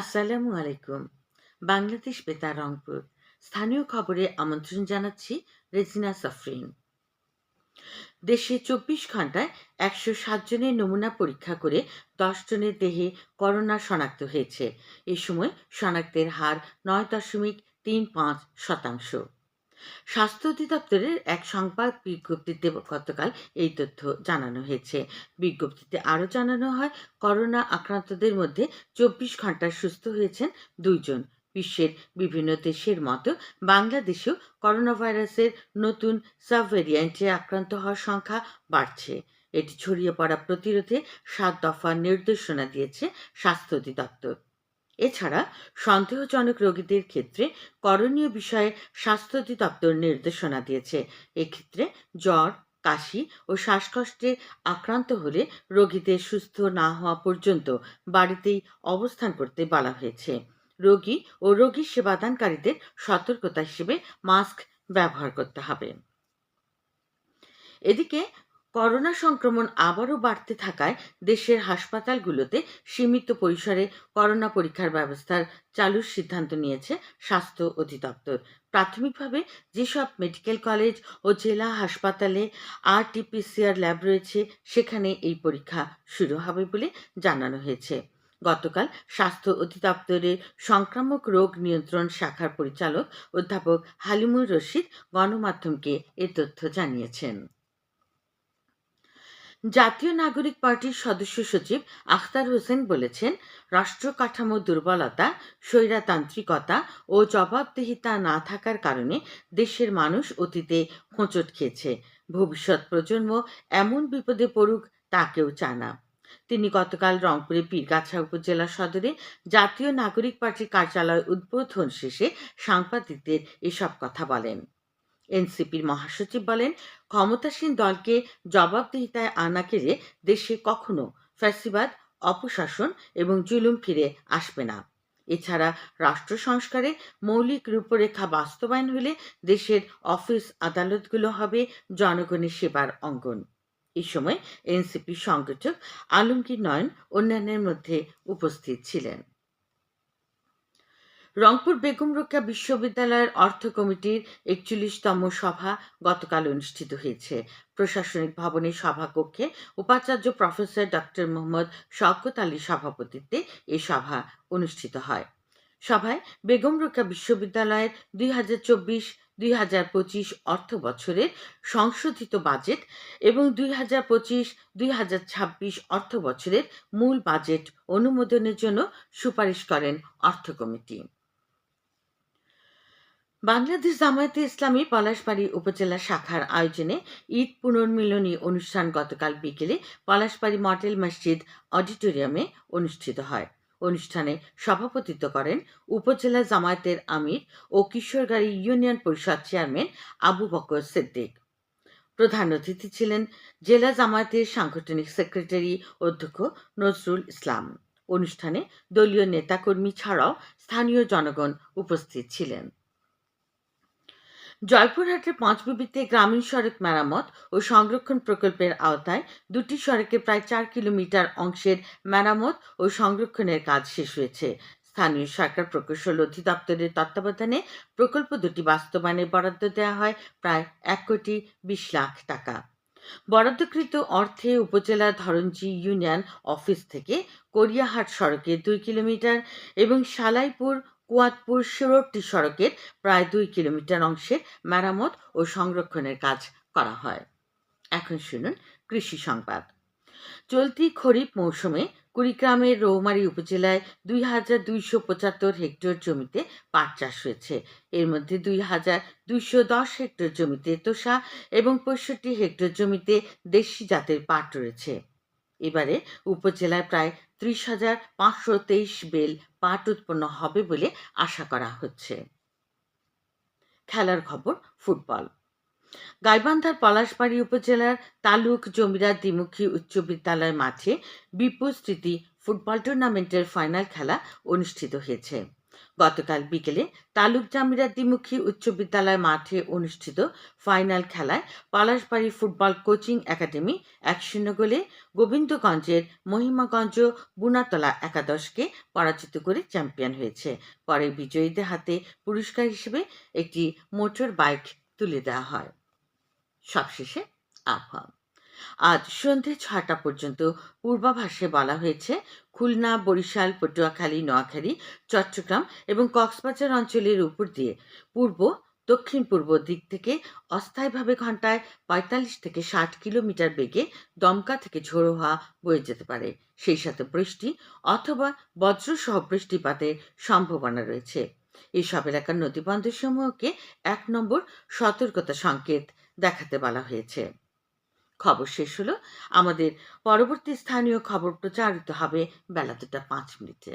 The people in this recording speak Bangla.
আসসালামু আলাইকুম। বাংলাদেশ বেতার রংপুর। স্থানীয় খবরে আমন্ত্রণ জানাচ্ছি রেজিনা সাফরিন। দেশে চব্বিশ ঘন্টায় একশো সাত জনের নমুনা পরীক্ষা করে দশ জনের দেহে করোনা শনাক্ত হয়েছে। এ সময় শনাক্তের হার নয় দশমিক তিন পাঁচ শতাংশ। স্বাস্থ্য অধিদপ্তরের এক সংবাদ বিজ্ঞপ্তিতে গতকাল এই তথ্য জানানো হয়েছে। বিজ্ঞপ্তিতে আরও জানানো হয়, করোনা আক্রান্তদের মধ্যে চব্বিশ ঘন্টায় সুস্থ হয়েছেন দুইজন। বিশ্বের বিভিন্ন দেশের মতো বাংলাদেশেও করোনা ভাইরাসের নতুন সাব ভ্যারিয়েন্টে আক্রান্ত হওয়ার সংখ্যা বাড়ছে। এটি ছড়িয়ে পড়া প্রতিরোধে সাত দফা নির্দেশনা দিয়েছে স্বাস্থ্য অধিদপ্তর। এছাড়া সন্দেহজনক রোগীদের ক্ষেত্রে করণীয় বিষয়ে স্বাস্থ্য অধিদপ্তর নির্দেশনা দিয়েছে। এক্ষেত্রে জ্বর, কাশি ও শ্বাসকষ্টে আক্রান্ত হলে রোগীদের সুস্থ না হওয়া পর্যন্ত বাড়িতেই অবস্থান করতে বলা হয়েছে। রোগী ও রোগী সেবাদানকারীদের সতর্কতা হিসেবে মাস্ক ব্যবহার করতে হবে। এদিকে করোনা সংক্রমণ আবারও বাড়তে থাকায় দেশের হাসপাতালগুলোতে সীমিত পরিসরে করোনা পরীক্ষার ব্যবস্থার চালুর সিদ্ধান্ত নিয়েছে স্বাস্থ্য অধিদপ্তর। প্রাথমিকভাবে যেসব মেডিকেল কলেজ ও জেলা হাসপাতালে আরটিপিসিআর ল্যাব রয়েছে, সেখানে এই পরীক্ষা শুরু হবে বলে জানানো হয়েছে। গতকাল স্বাস্থ্য অধিদপ্তরের সংক্রামক রোগ নিয়ন্ত্রণ শাখার পরিচালক অধ্যাপক হালিমুর রশিদ গণমাধ্যমকে এ তথ্য জানিয়েছেন। জাতীয় নাগরিক পার্টির সদস্য সচিব আখতার হোসেন বলেছেন, রাষ্ট্র কাঠামো দুর্বলতা, স্বৈরাতান্ত্রিকতা ও জবাবদিহিতা না থাকার কারণে দেশের মানুষ অতীতে হোঁচট খেয়েছে। ভবিষ্যৎ প্রজন্ম এমন বিপদে পড়ুক তা কেউ চায় তিনি গতকাল রংপুরে পীরগাছা উপজেলা সদরে জাতীয় নাগরিক পার্টির কার্যালয় উদ্বোধন শেষে সাংবাদিকদের এসব কথা বলেন। এনসিপির মহাসচিব বলেন, ক্ষমতাসীন দলকে জবাবদিহিতায় আনা কেড়ে দেশে কখনো ফ্যাসিবাদ, অপশাসন এবং জুলুম ফিরে আসবে না। এছাড়া রাষ্ট্র সংস্কারে মৌলিক রূপরেখা বাস্তবায়ন হলে দেশের অফিস আদালতগুলো হবে জনগণের সেবার অঙ্গন। এই সময় এনসিপি সংগঠক আলমগীর নয়ন অন্যান্যের মধ্যে উপস্থিত ছিলেন। রংপুর বেগম রোকেয়া বিশ্ববিদ্যালয়ের অর্থ কমিটির একচল্লিশতম সভা গতকাল অনুষ্ঠিত হয়েছে। প্রশাসনিক ভবনের সভাকক্ষে উপাচার্য প্রফেসর ডক্টর মোহাম্মদ শওকত আলীর সভাপতিত্বে এই সভা অনুষ্ঠিত হয়। সভায় বেগম রোকেয়া বিশ্ববিদ্যালয়ের দুই হাজার চব্বিশ, দুই হাজার পঁচিশ অর্থ বছরের সংশোধিত বাজেট এবং দুই হাজার পঁচিশ, দুই হাজার ছাব্বিশ অর্থ বছরের মূল বাজেট অনুমোদনের জন্য সুপারিশ করেন অর্থ কমিটি। বাংলাদেশ জামায়াতে ইসলামী পলাশবাড়ী উপজেলা শাখার আয়োজনে ঈদ পুনর্মিলনী অনুষ্ঠান গতকাল বিকেলে পলাশবাড়ী মডেল মসজিদ অডিটোরিয়ামে অনুষ্ঠিত হয়। অনুষ্ঠানে সভাপতিত্ব করেন উপজেলা জামায়াতের আমির ও কিশোরগাড়ি ইউনিয়ন পরিষদ চেয়ারম্যান আবু বকর সিদ্দিক। প্রধান অতিথি ছিলেন জেলা জামায়াতের সাংগঠনিক সেক্রেটারি অধ্যক্ষ নজরুল ইসলাম। অনুষ্ঠানে দলীয় নেতাকর্মী ছাড়াও স্থানীয় জনগণ উপস্থিত ছিলেন। জয়পুরহাটের পাঁচবিবিতে গ্রামীণ সড়ক মেরামত ও সংরক্ষণ প্রকল্পের আওতায় দুটি সড়কে প্রায় চার কিলোমিটার অংশের মেরামত ও সংরক্ষণের কাজ শেষ হয়েছে। স্থানীয় সরকার প্রকৌশল অধিদপ্তরের তত্ত্বাবধানে প্রকল্প দুটি বাস্তবায়নে বরাদ্দ দেওয়া হয় প্রায় এক কোটি বিশ লাখ টাকা। বরাদ্দকৃত অর্থে উপজেলার ধরঞ্জি ইউনিয়ন অফিস থেকে করিয়াহাট সড়কে দুই কিলোমিটার এবং সালাইপুর কুয়াতপুর শিরোরটি সড়কের প্রায় দুই কিলোমিটার অংশে মেরামত ও সংরক্ষণের কাজ করা হয়। এখন শুনুন কৃষি সংবাদ। চলতি খরিফ মৌসুমে কুড়িগ্রামের রৌমারী উপজেলায় দুই হাজার দুইশো পঁচাত্তর হেক্টর জমিতে পাট চাষ হয়েছে। এর মধ্যে দুই হাজার দুইশো দশ হেক্টর জমিতে তোষা এবং পঁয়ষট্টি হেক্টর জমিতে দেশি জাতের পাট রয়েছে। এবারে উপজেলায় প্রায় ত্রিশ হাজার পাঁচশো তেইশ বেল পাট উৎপন্ন হবে বলে আশা করা হচ্ছে। খেলার খবর, ফুটবল। গাইবান্ধার পলাশবাড়ি উপজেলার তালুক জমিরা দ্বিমুখী উচ্চ বিদ্যালয় মাঠে বিপুল স্মৃতি ফুটবল টুর্নামেন্টের ফাইনাল খেলা অনুষ্ঠিত হয়েছে। গতকাল বিকেলে তালুক জামিরা দ্বিমুখী উচ্চ বিদ্যালয় মাঠে অনুষ্ঠিত ফাইনাল খেলায় পলাশবাড়ি ফুটবল কোচিং একাডেমি এক শূন্য গোলে গোবিন্দগঞ্জের মহিমাগঞ্জ বুনাতলা একাদশকে পরাজিত করে চ্যাম্পিয়ন হয়েছে। পরে বিজয়ীদের হাতে পুরস্কার হিসেবে একটি মোটর বাইক তুলে দেওয়া হয়। সবশেষে আবহাওয়া। আজ সন্ধে ছটা পর্যন্ত পূর্বাভাসে বলা হয়েছে, খুলনা, বরিশাল, পটুয়াখালী, নোয়াখালী, চট্টগ্রাম এবং কক্সবাজার অঞ্চলের উপর দিয়ে পূর্ব দক্ষিণ পূর্ব দিক থেকে অস্থায়ীভাবে ঘন্টায় পঁয়তাল্লিশ থেকে ষাট কিলোমিটার বেগে দমকা থেকে ঝোড়ো হওয়া বয়ে যেতে পারে। সেই সাথে বৃষ্টি অথবা বজ্রসহ বৃষ্টিপাতের সম্ভাবনা রয়েছে। এইসব এলাকার নদীবন্দরসমূহকে এক নম্বর সতর্কতা সংকেত দেখাতে বলা হয়েছে। খবর শেষ হলো। আমাদের পরবর্তী স্থানীয় খবর প্রচারিত হবে বেলা দুটা পাঁচ মিনিটে।